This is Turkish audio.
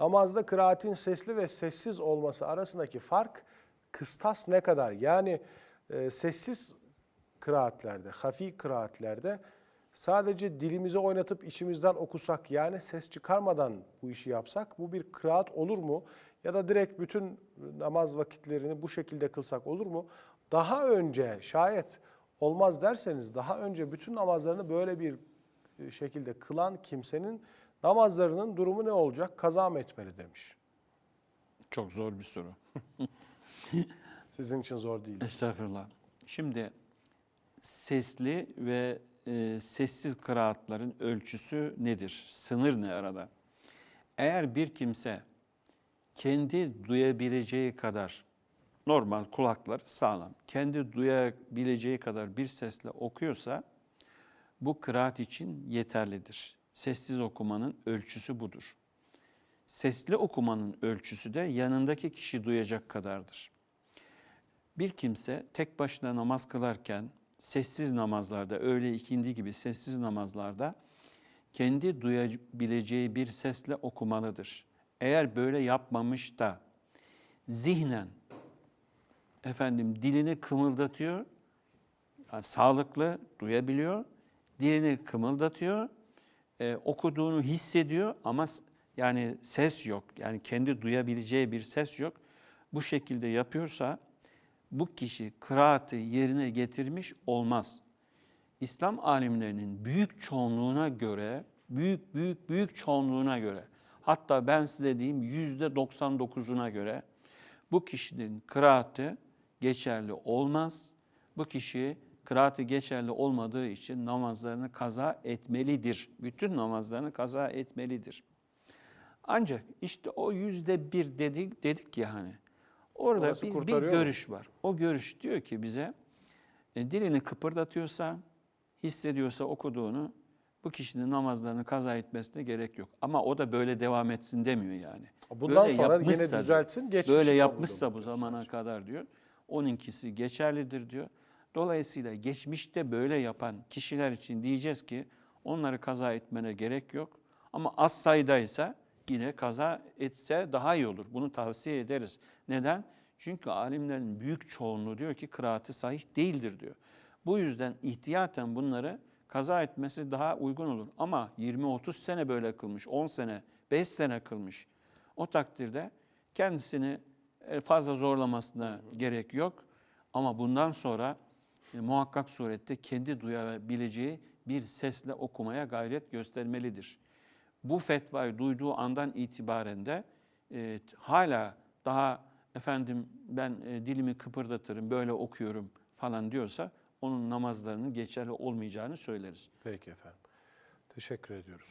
Namazda kıraatin sesli ve sessiz olması arasındaki fark kıstas ne kadar? Yani e, sessiz kıraatlerde, hafi kıraatlerde sadece dilimizi oynatıp içimizden okusak yani ses çıkarmadan bu işi yapsak bu bir kıraat olur mu? Ya da direkt bütün namaz vakitlerini bu şekilde kılsak olur mu? Daha önce şayet olmaz derseniz daha önce bütün namazlarını böyle bir e, şekilde kılan kimsenin namazlarının durumu ne olacak? Kaza mı etmeli demiş. Çok zor bir soru. Sizin için zor değil. Estağfurullah. Şimdi sesli ve e, sessiz kıraatların ölçüsü nedir? Sınır ne arada? Eğer bir kimse kendi duyabileceği kadar normal kulaklar sağlam, kendi duyabileceği kadar bir sesle okuyorsa bu kıraat için yeterlidir. Sessiz okumanın ölçüsü budur. Sesli okumanın ölçüsü de yanındaki kişi duyacak kadardır. Bir kimse tek başına namaz kılarken sessiz namazlarda, öğle ikindi gibi sessiz namazlarda kendi duyabileceği bir sesle okumalıdır. Eğer böyle yapmamış da zihnen efendim dilini kımıldatıyor, yani sağlıklı duyabiliyor, dilini kımıldatıyor, e, okuduğunu hissediyor ama yani ses yok, yani kendi duyabileceği bir ses yok. Bu şekilde yapıyorsa bu kişi kıraatı yerine getirmiş olmaz. İslam alimlerinin büyük çoğunluğuna göre, büyük büyük büyük çoğunluğuna göre, hatta ben size diyeyim yüzde 99'una göre bu kişinin kıraatı geçerli olmaz. Bu kişi kıraatı geçerli olmadığı için namazlarını kaza etmelidir. Bütün namazlarını kaza etmelidir. Ancak işte o yüzde bir dedik, dedik ya hani. Orada Orası bir, bir mu? görüş var. O görüş diyor ki bize e, dilini kıpırdatıyorsa, hissediyorsa okuduğunu bu kişinin namazlarını kaza etmesine gerek yok. Ama o da böyle devam etsin demiyor yani. Bundan Böyle sonra yine diyor, düzeltsin, geçmişi Böyle yapmışsa bu zamana kadar diyor. Onunkisi geçerlidir diyor. Dolayısıyla geçmişte böyle yapan kişiler için diyeceğiz ki onları kaza etmene gerek yok. Ama az sayıdaysa yine kaza etse daha iyi olur. Bunu tavsiye ederiz. Neden? Çünkü alimlerin büyük çoğunluğu diyor ki kıraati sahih değildir diyor. Bu yüzden ihtiyaten bunları kaza etmesi daha uygun olur. Ama 20-30 sene böyle kılmış, 10 sene, 5 sene kılmış. O takdirde kendisini e, fazla zorlamasına gerek yok. Ama bundan sonra e, muhakkak surette kendi duyabileceği bir sesle okumaya gayret göstermelidir. Bu fetvayı duyduğu andan itibaren de e, hala daha efendim ben e, dilimi kıpırdatırım, böyle okuyorum falan diyorsa onun namazlarının geçerli olmayacağını söyleriz. Peki efendim. Teşekkür ediyoruz.